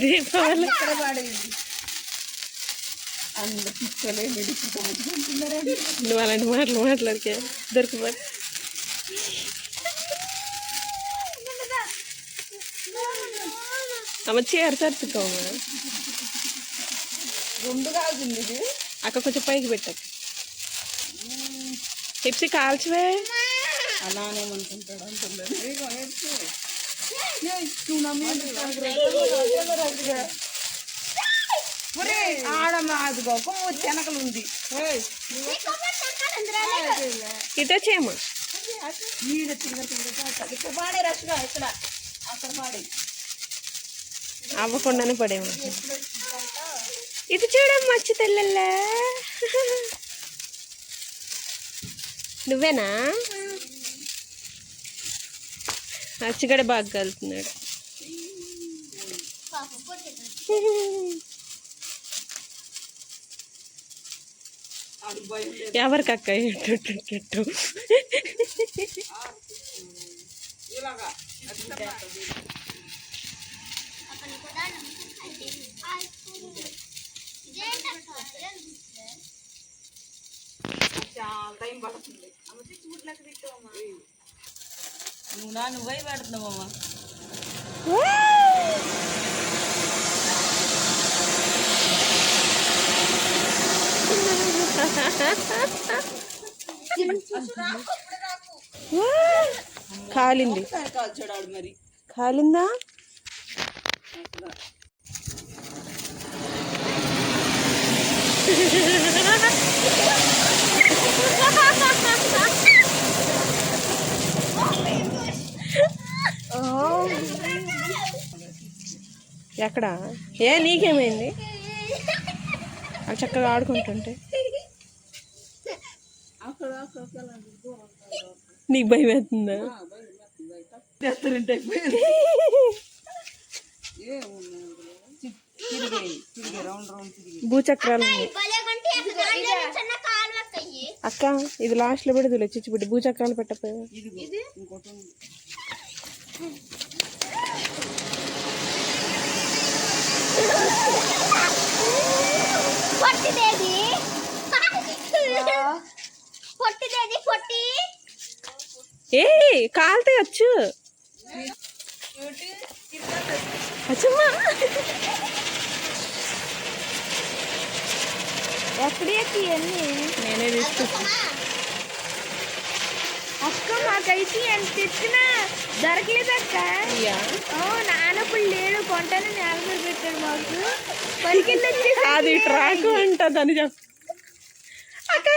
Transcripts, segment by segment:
దీపావళి నువ్వు అలాంటి మాటలు మాట్లాడికే దొరికిపోయి. అమ్మ చీర తరుచుకోమా గుండు కాగుంది ఇది అక్క కొంచెం పైకి పెట్టకు. హిప్సీ కాల్చవే. అలానేమనుకుంటాడు అంటున్నారు ఆడమ్మ అదిగో కొమ్ము చెనకలు ఉంది ఇటే అక్కడ పాడే. అవ్వకుండానే పడేమా ఇది చూడమ్మా వచ్చి తెల్లల్లా. నువ్వేనా? అచ్చిగడ బాగా కలుతున్నాడు ఎవరికి అక్క? ఇటు ఇలాగా. టైం పడుతుంది. నువ్వు నా నువ్వై పెడుతున్నావమ్మా కాలింది. మరి. కాలిందా? ఎక్కడ? ఏ నీకేమైంది? అవి చక్కగా ఆడుకుంటుంటే. నీకు భయం అవుతుందా భూచక్రాలు. అక్క ఇది లాస్ట్లో పెడదు చిచ్చి బిడ్డ భూచక్రాలు ఉంది. పొట్టిదేది పొట్టిదేది పొట్టి ఏ కాలితే వచ్చు అచ్చమ్మా. ఎక్కడి ఎక్కి అన్ని నేనే తీసుకొచ్చి అక్క మాకైతే ఎంత తెచ్చినా దొరకలేదు అక్క. నానప్పుడు లేడు కొంటనే మీద పెట్టాడు మాకు. వచ్చేసి అది ట్రాక్ అంటది అని చెప్ప. అక్క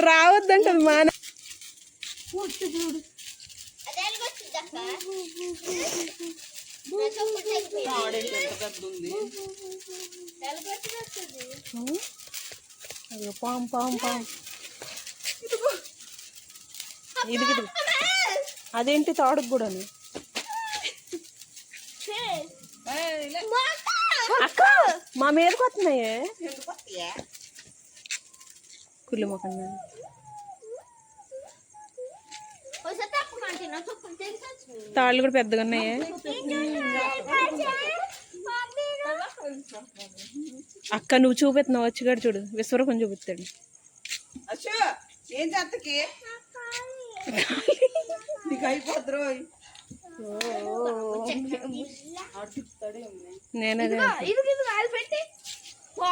రావద్దంటది మాన ఉంది? అయ్యో పాం పాం పాం ఇది అదేంటి తాడుకు కూడా అక్క మా మీదకి వస్తున్నాయే? కుళ్ళు మొక్క తాళ్ళు కూడా పెద్దగా ఉన్నాయే? అక్క నువ్వు చూపెత్తున్నావు వచ్చిగాడు చూడు. విశ్వరూపం చూపిస్తాడు ఏం చేస్తకి నీకు నేనదే ఇది ఇది కాలు పెట్టి.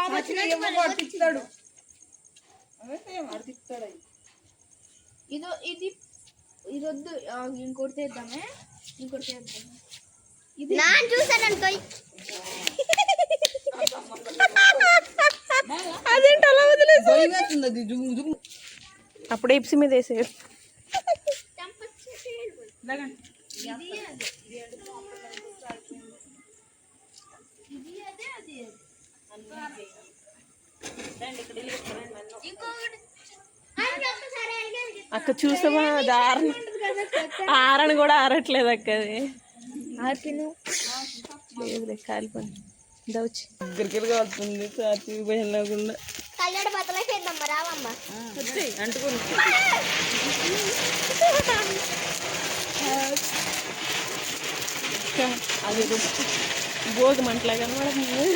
అడుగుతాడు అడుగుతాడు ఇది ఇది ఇది వద్దు. ఆ, ఇంకోటి తెద్దామే ఇంకోటి ఇది. నా చూసాను అనుకో. అదేంటి అలా జుమ్ అప్పుడే ఇప్సి మీద వేసేది. అక్క చూసావా? అది ఆరణ ఆరణ కూడా ఆరట్లేదు అక్క అది. లేదులే కాలిపోయి దవచి దగ్గరికి వస్తుంది చాచి భయం లేకుండా. కళ్యాణ బతలకేందమ్మ రావమ్మ. వచ్చి అంటుకుని అది భోగి మంటలా కనబడుతుంది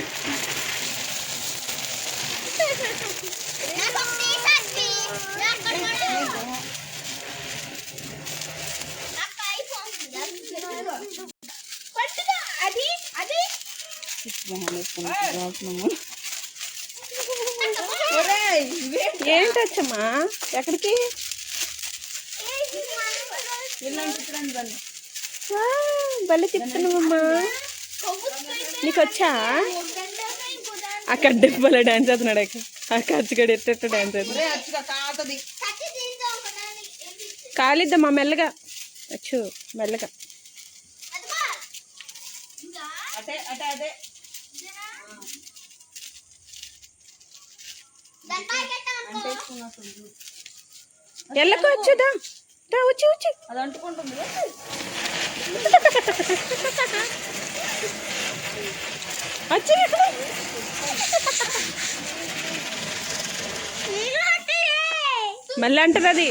ఏంటమ్మా ఎక్కడికి? ఇలాంటి భలే చెప్తున్నావమ్మా నీకు వచ్చా అక్కడ డెబ్బల డాన్స్ అవుతున్నాడు అక్కడ. ఆ ఎట్ట డాన్స్ అవుతుంది కాలిద్దమ్మా మెల్లగా. అచ్చు మెల్లగా. అదే అదే. ఎల్లకో వచ్చేదా దా వచ్చి వచ్చి. అది అంటుకుంటుంది. వచ్చి మళ్ళీ అంటది అది.